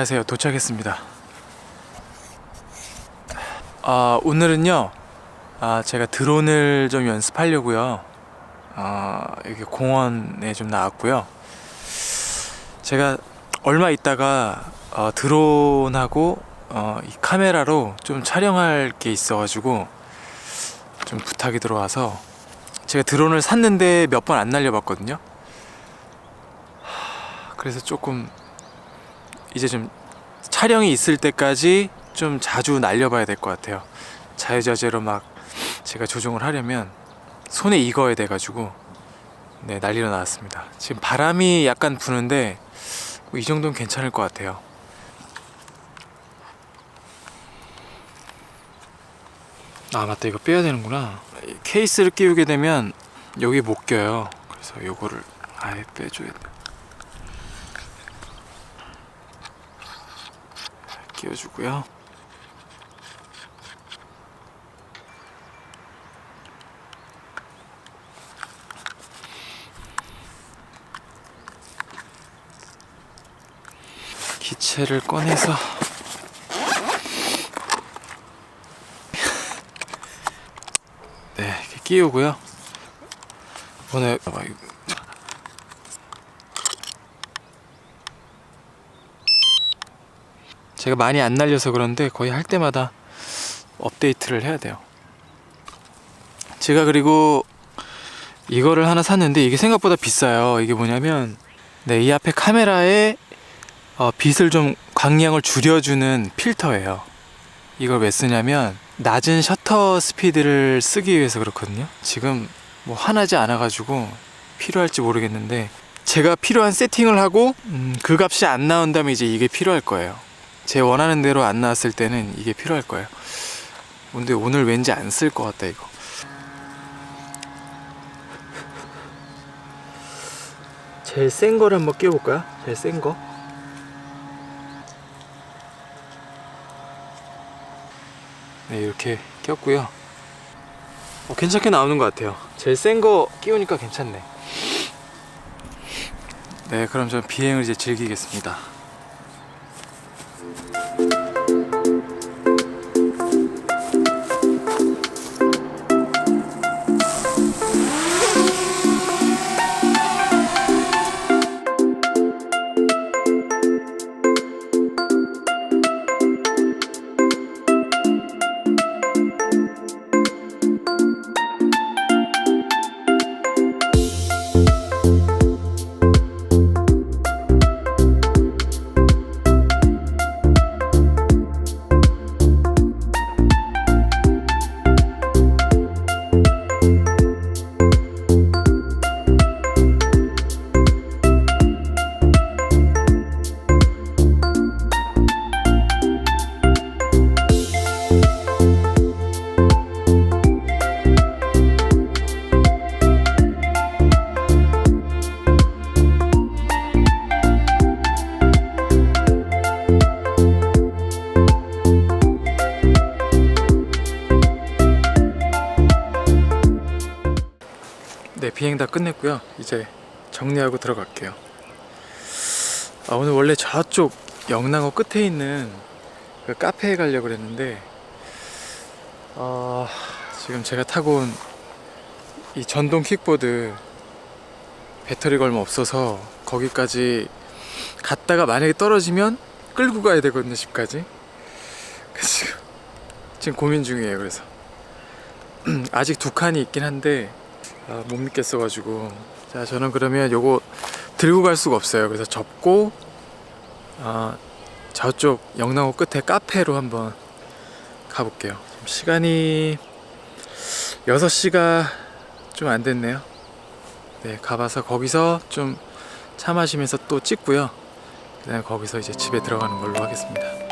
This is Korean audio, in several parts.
네, 안녕하세요. 도착했습니다. 아, 오늘은요. 아, 제가 드론을 좀 연습하려고요. 아, 여기 공원에 좀 나왔고요. 제가 얼마 있다가 어, 드론하고 어, 이 카메라로 좀 촬영할 게 있어가지고 좀 부탁이 들어와서 제가 드론을 샀는데 몇 번 안 날려봤거든요. 하, 그래서 조금 이제 좀 촬영이 있을 때까지 좀 자주 날려봐야 될 것 같아요. 자유자재로 막 제가 조종을 하려면 손에 익어야 돼가지고 네 난리로 나왔습니다. 지금 바람이 약간 부는데 뭐이 정도는 괜찮을 것 같아요. 아 맞다 이거 빼야 되는구나. 이 케이스를 끼우게 되면 여기 못 껴요. 그래서 요거를 아예 빼줘야 돼. 끼워주고요. 기체를 꺼내서 네 이렇게 끼우고요. 오늘 아, 이거 제가 많이 안 날려서 그런데 거의 할 때마다 업데이트를 해야 돼요. 제가 그리고 이거를 하나 샀는데 이게 생각보다 비싸요. 이게 뭐냐면 네, 이 앞에 카메라에 어, 빛을 좀 광량을 줄여주는 필터예요. 이걸 왜 쓰냐면 낮은 셔터 스피드를 쓰기 위해서 그렇거든요. 지금 뭐 화나지 않아가지고 필요할지 모르겠는데 제가 필요한 세팅을 하고 음, 그 값이 안 나온다면 이제 이게 필요할 거예요. 제 원하는 대로 안 나왔을 때는 이게 필요할 거예요. 근데 오늘 왠지 안 쓸 것 같다 이거. 제일 센 거를 한번 끼워볼까요? 제일 센 거. 네 이렇게 꼈고요. 어, 괜찮게 나오는 것 같아요. 제일 센 거 끼우니까 괜찮네. 네 그럼 전 비행을 이제 즐기겠습니다. 비행 다 끝냈고요. 이제 정리하고 들어갈게요. 아, 오늘 원래 저쪽 영랑호 끝에 있는 그 카페에 가려고 그랬는데, 어, 지금 제가 타고 온 이 전동 킥보드 배터리가 얼마 없어서 거기까지 갔다가 만약에 떨어지면 끌고 가야 되거든요, 집까지. 지금, 지금 고민 중이에요, 그래서. 아직 두 칸이 있긴 한데, 아, 못 믿겠어가지고. 자 저는 그러면 요거 들고 갈 수가 없어요. 그래서 접고 아, 저쪽 영랑호 끝에 카페로 한번 가볼게요. 시간이 6시가 좀 안 됐네요. 네 가봐서 거기서 좀 차 마시면서 또 찍고요. 그 다음에 거기서 이제 집에 들어가는 걸로 하겠습니다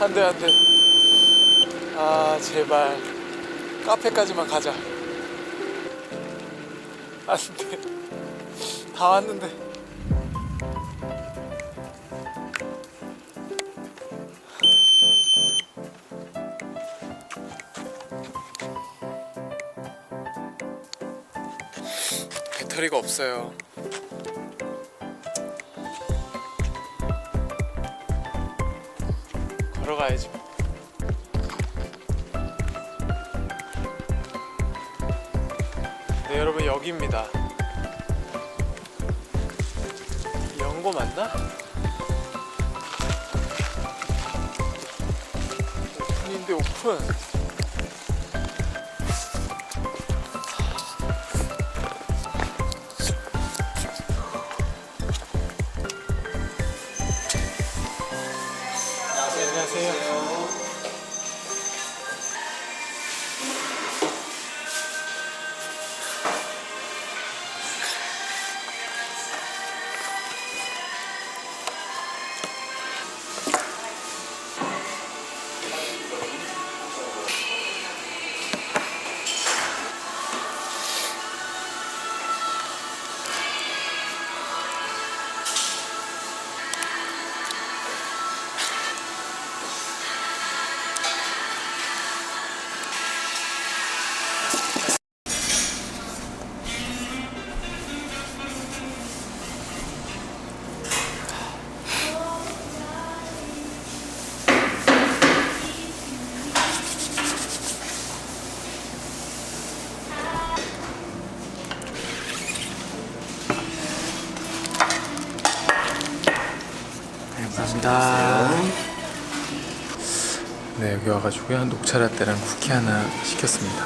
안돼 안돼. 아 제발 카페까지만 가자. 안돼. 다 왔는데. 배터리가 없어요. 뭐. 네 여러분 여기입니다. 연고 맞나? 오픈인데 오픈. 감사합니다. 네 여기 와가지고요 녹차 라떼랑 쿠키 하나 시켰습니다.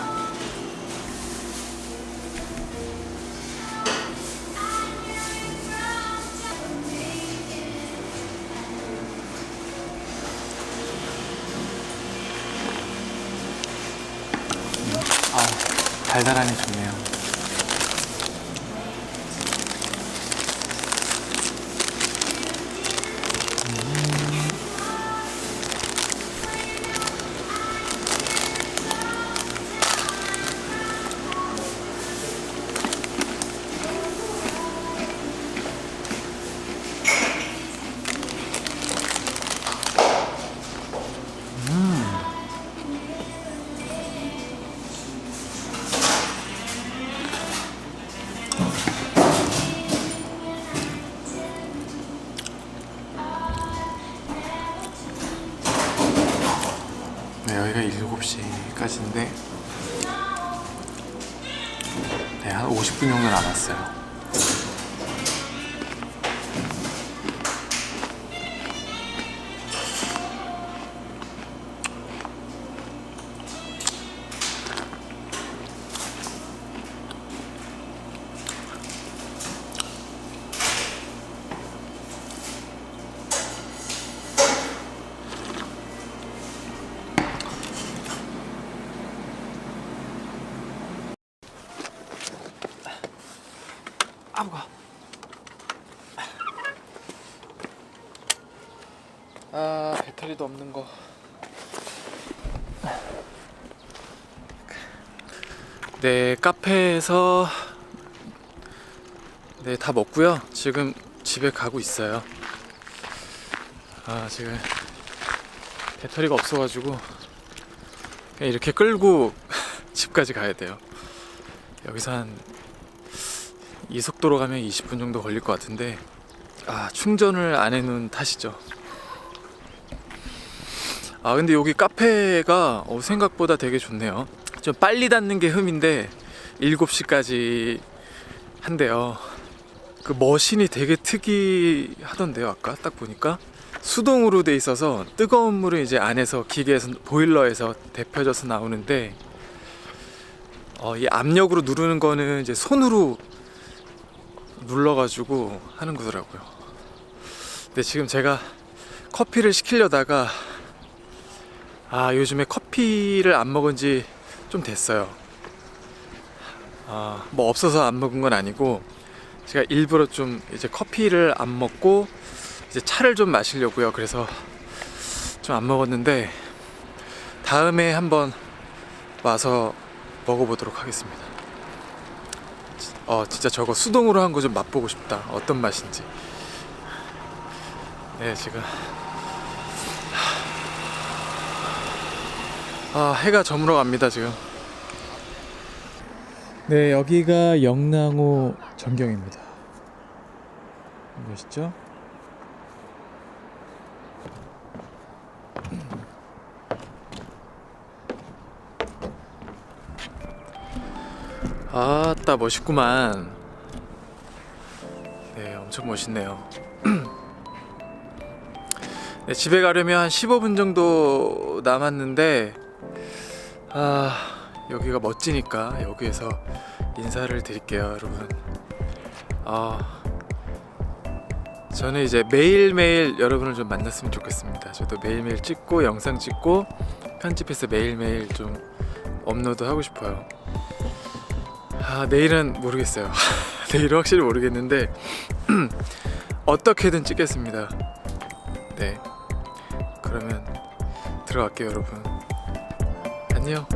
아 달달하니 좋네요. 아무가 아 배터리도 없는 거. 네 카페에서 네 다 먹고요. 지금 집에 가고 있어요. 아 지금 배터리가 없어가지고 그냥 이렇게 끌고 집까지 가야 돼요. 여기서 한 이 속도로 가면 20분 정도 걸릴 것 같은데 아 충전을 안 해놓은 탓이죠. 아 근데 여기 카페가 어, 생각보다 되게 좋네요. 좀 빨리 닫는 게 흠인데 7시까지 한대요. 그 머신이 되게 특이하던데요. 아까 딱 보니까 수동으로 돼 있어서 뜨거운 물은 이제 안에서 기계에서 보일러에서 데펴져서 나오는데 어, 이 압력으로 누르는 거는 이제 손으로 눌러가지고 하는 거더라고요. 근데 지금 제가 커피를 시키려다가 아 요즘에 커피를 안 먹은 지 좀 됐어요. 아 뭐 없어서 안 먹은 건 아니고 제가 일부러 좀 이제 커피를 안 먹고 이제 차를 좀 마시려고요. 그래서 좀 안 먹었는데 다음에 한번 와서 먹어보도록 하겠습니다. 지- 어 진짜 저거 수동으로 한 거 좀 맛보고 싶다. 어떤 맛인지. 네 지금 아 해가 저물어 갑니다 지금. 네 여기가 영랑호 전경입니다. 보시죠? 아따 멋있구만. 네 엄청 멋있네요. 네, 집에 가려면 한 15분 정도 남았는데 아 여기가 멋지니까 여기에서 인사를 드릴게요 여러분 아 저는 이제 매일매일 여러분을 좀 만났으면 좋겠습니다 저도 매일매일 찍고 영상 찍고 편집해서 매일매일 좀 업로드 하고 싶어요 아 내일은 모르겠어요. 내일은 확실히 모르겠는데 어떻게든 찍겠습니다. 네. 그러면 들어갈게요 여러분. 안녕.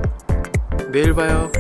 내일 봐요